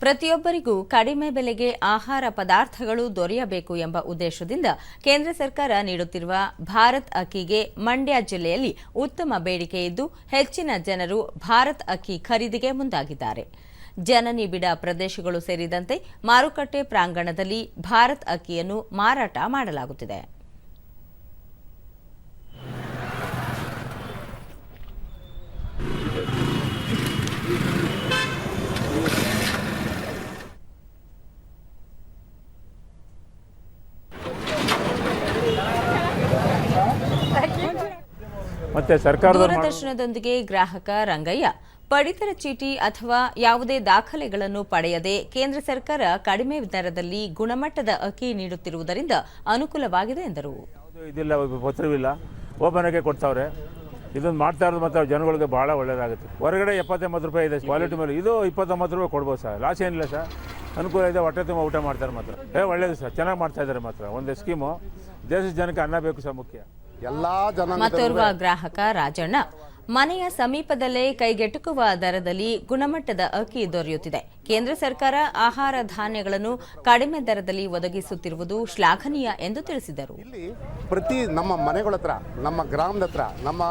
ಪ್ರತಿಯೊಬ್ಬರಿಗೂ ಕಡಿಮೆ ಬೆಲೆಗೆ ಆಹಾರ ಪದಾರ್ಥಗಳು ದೊರೆಯಬೇಕು ಎಂಬ ಉದ್ದೇಶದಿಂದ ಕೇಂದ್ರ ಸರ್ಕಾರ ನೀಡುತ್ತಿರುವ ಭಾರತ್ ಅಕ್ಕಿಗೆ ಮಂಡ್ಯ ಜಿಲ್ಲೆಯಲ್ಲಿ ಉತ್ತಮ ಬೇಡಿಕೆ ಇದ್ದು ಹೆಚ್ಚಿನ ಜನರು ಭಾರತ್ ಅಕ್ಕಿ ಖರೀದಿಗೆ ಮುಂದಾಗಿದ್ದಾರೆ. ಜನನಿಬಿಡ ಪ್ರದೇಶಗಳು ಸೇರಿದಂತೆ ಮಾರುಕಟ್ಟೆ ಪ್ರಾಂಗಣದಲ್ಲಿ ಭಾರತ್ ಅಕ್ಕಿಯನ್ನು ಮಾರಾಟ ಮಾಡಲಾಗುತ್ತಿದೆ. ಮತ್ತೆ ಸರ್ಕಾರದ ದೂರದರ್ಶನದೊಂದಿಗೆ ಗ್ರಾಹಕ ರಂಗಯ್ಯ ಪಡಿತರ ಚೀಟಿ ಅಥವಾ ಯಾವುದೇ ದಾಖಲೆಗಳನ್ನು ಪಡೆಯದೆ ಕೇಂದ್ರ ಸರ್ಕಾರ ಕಡಿಮೆ ದರದಲ್ಲಿ ಗುಣಮಟ್ಟದ ಅಕ್ಕಿ ನೀಡುತ್ತಿರುವುದರಿಂದ ಅನುಕೂಲವಾಗಿದೆ ಎಂದರು. ಇದಿಲ್ಲ ಪತ್ರವಿಲ್ಲ. ಓಪನ್ ಆಗಿ ಕೊಡ್ತಾವ್ರೆ. ಇದನ್ನು ಮಾಡ್ತಾ ಇರೋದು ಮಾತ್ರ ಜನಗಳಿಗೆ ಭಾಳ ಒಳ್ಳೆಯದಾಗುತ್ತೆ ಹೊರಗಡೆ ಎಪ್ಪತ್ತೊಂಬತ್ತು ರೂಪಾಯಿ ಇದೆ ಕ್ವಾಲಿಟಿ ಮೇಲೆ. ಇದು ಇಪ್ಪತ್ತೊಂಬತ್ತು ರೂಪಾಯಿ ಕೊಡ್ಬೋದು ಸರ್. ಲಾಸ್ ಏನಿಲ್ಲ ಸರ್. ಅನುಕೂಲ ಇದೆ ಹೊಟ್ಟೆ ತುಂಬ ಊಟ ಮಾಡ್ತಾರೆ ಮಾತ್ರ. ಏ ಒಳ್ಳೇದು ಸರ್. ಚೆನ್ನಾಗಿ ಮಾಡ್ತಾ ಇದ್ದಾರೆ ಮಾತ್ರ. ಒಂದು ಸ್ಕೀಮು ದೇಶದ ಜನಕ್ಕೆ ಅನ್ನ ಬೇಕು ಸರ್ ಮುಖ್ಯ. ಮತ್ತೋರ್ವ ಗ್ರಾಹಕ ರಾಜಣ್ಣ ಮನೆಯ ಸಮೀಪದಲ್ಲೇ ಕೈಗೆಟುಕುವ ದರದಲ್ಲಿ ಗುಣಮಟ್ಟದ ಅಕ್ಕಿ ದೊರೆಯುತ್ತಿದೆ. ಕೇಂದ್ರ ಸರ್ಕಾರ ಆಹಾರ ಧಾನ್ಯಗಳನ್ನು ಕಡಿಮೆ ದರದಲ್ಲಿ ಒದಗಿಸುತ್ತಿರುವುದು ಶ್ಲಾಘನೀಯ ಎಂದು ತಿಳಿಸಿದರು. ಇಲ್ಲಿ ಪ್ರತಿ ನಮ್ಮ ಮನೆಗಳ ಹತ್ರ ನಮ್ಮ ಗ್ರಾಮದ ಹತ್ರ ನಮ್ಮ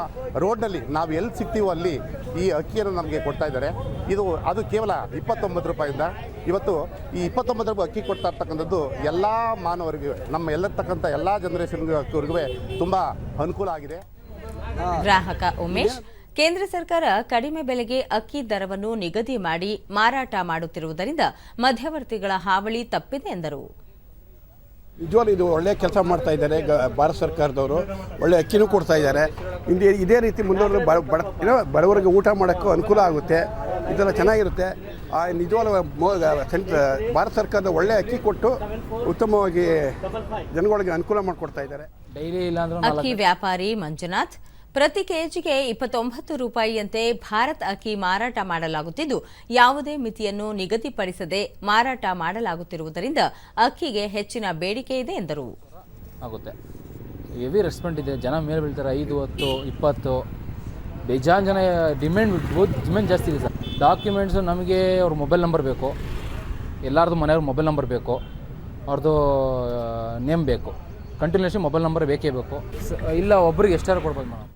ರೋಡ್ನಲ್ಲಿ ನಾವು ಎಲ್ಲಿ ಸಿಗ್ತೀವೋ ಅಲ್ಲಿ ಈ ಅಕ್ಕಿಯನ್ನು ನಮಗೆ ಕೊಡ್ತಾ ಇದ್ದಾರೆ. ಇದು ಅದು ಕೇವಲ ಇಪ್ಪತ್ತೊಂಬತ್ತು ರೂಪಾಯಿಂದ ಇವತ್ತು ಈ ಇಪ್ಪತ್ತೊಂಬತ್ತು ರೂಪಾಯಿ ಅಕ್ಕಿ ಕೊಡ್ತಾ ಇರ್ತಕ್ಕಂಥದ್ದು ಎಲ್ಲ ಮಾನವರಿಗೂ ನಮ್ಮ ಎಲ್ಲತಕ್ಕಂಥ ಎಲ್ಲ ಜನರೇಷನ್ಗೂ ತುಂಬ ಅನುಕೂಲ ಆಗಿದೆ. ಗ್ರಾಹಕ ಉಮೇಶ್ ಕೇಂದ್ರ ಸರ್ಕಾರ ಕಡಿಮೆ ಬೆಲೆಗೆ ಅಕ್ಕಿ ದರವನ್ನು ನಿಗದಿ ಮಾಡಿ ಮಾರಾಟ ಮಾಡುತ್ತಿರುವುದರಿಂದ ಮಧ್ಯವರ್ತಿಗಳ ಹಾವಳಿ ತಪ್ಪಿದೆ ಎಂದರು. ನಿಜವಾಗ್ಲೂ ಇದು ಒಳ್ಳೆ ಕೆಲಸ ಮಾಡ್ತಾ ಇದ್ದಾರೆ ಗ- ಭಾರತ ಸರ್ಕಾರದವರು ಒಳ್ಳೆ ಅಕ್ಕಿನೂ ಕೊಡ್ತಾ ಇದ್ದಾರೆ. ಇಂದೇ ಇದೇ ರೀತಿ ಮುಂದುವರೆದು ಬಡ ಬಡ ಏನೋ ಬಡವರಿಗೆ ಊಟ ಮಾಡೋಕ್ಕೂ ಅನುಕೂಲ ಆಗುತ್ತೆ. ಇದೆಲ್ಲ ಚೆನ್ನಾಗಿರುತ್ತೆ. ಆ ನಿಜವಾದ ಸೆಂಟ್ರ ಭಾರತ ಸರ್ಕಾರದ ಒಳ್ಳೆ ಅಕ್ಕಿ ಕೊಟ್ಟು ಉತ್ತಮವಾಗಿ ಜನಗಳಿಗೆ ಅನುಕೂಲ ಮಾಡಿಕೊಡ್ತಾ ಇದ್ದಾರೆ. ಡೈಲಿ ಇಲ್ಲಂದ್ರೆ ಅಕ್ಕಿ ವ್ಯಾಪಾರಿ ಮಂಜುನಾಥ್ ಪ್ರತಿ ಕೆಜಿಗೆ ಇಪ್ಪತ್ತೊಂಬತ್ತು ರೂಪಾಯಿಯಂತೆ ಭಾರತ್ ಅಕ್ಕಿ ಮಾರಾಟ ಮಾಡಲಾಗುತ್ತಿದ್ದು ಯಾವುದೇ ಮಿತಿಯನ್ನು ನಿಗದಿಪಡಿಸದೆ ಮಾರಾಟ ಮಾಡಲಾಗುತ್ತಿರುವುದರಿಂದ ಅಕ್ಕಿಗೆ ಹೆಚ್ಚಿನ ಬೇಡಿಕೆ ಇದೆ ಎಂದರು. ಆಗುತ್ತೆ. ಹೆವಿ ರೆಸ್ಪಾಂಡ್ ಇದೆ ಜನ ಮೇಲೆ ಬೀಳ್ತಾರೆ ಐದು ಹತ್ತು ಇಪ್ಪತ್ತು. ಬೇಜಾನ್ ಜನ ಡಿಮ್ಯಾಂಡ್ ಡಿಮ್ಯಾಂಡ್ ಜಾಸ್ತಿ ಇದೆ ಸರ್. ಡಾಕ್ಯುಮೆಂಟ್ಸು ನಮಗೆ ಅವ್ರ ಮೊಬೈಲ್ ನಂಬರ್ ಬೇಕು. ಎಲ್ಲರದು ಮನೆಯವ್ರ ಮೊಬೈಲ್ ನಂಬರ್ ಬೇಕು. ಅವ್ರದ್ದು ನೇಮ್ ಬೇಕು. ಕಂಟಿನ್ಯೂಸ್ ಮೊಬೈಲ್ ನಂಬರ್ ಬೇಕೇ ಬೇಕು. ಇಲ್ಲ, ಒಬ್ರಿಗೆ ಎಷ್ಟಾದ್ರು ಕೊಡ್ಬೋದು ಮೇಡಮ್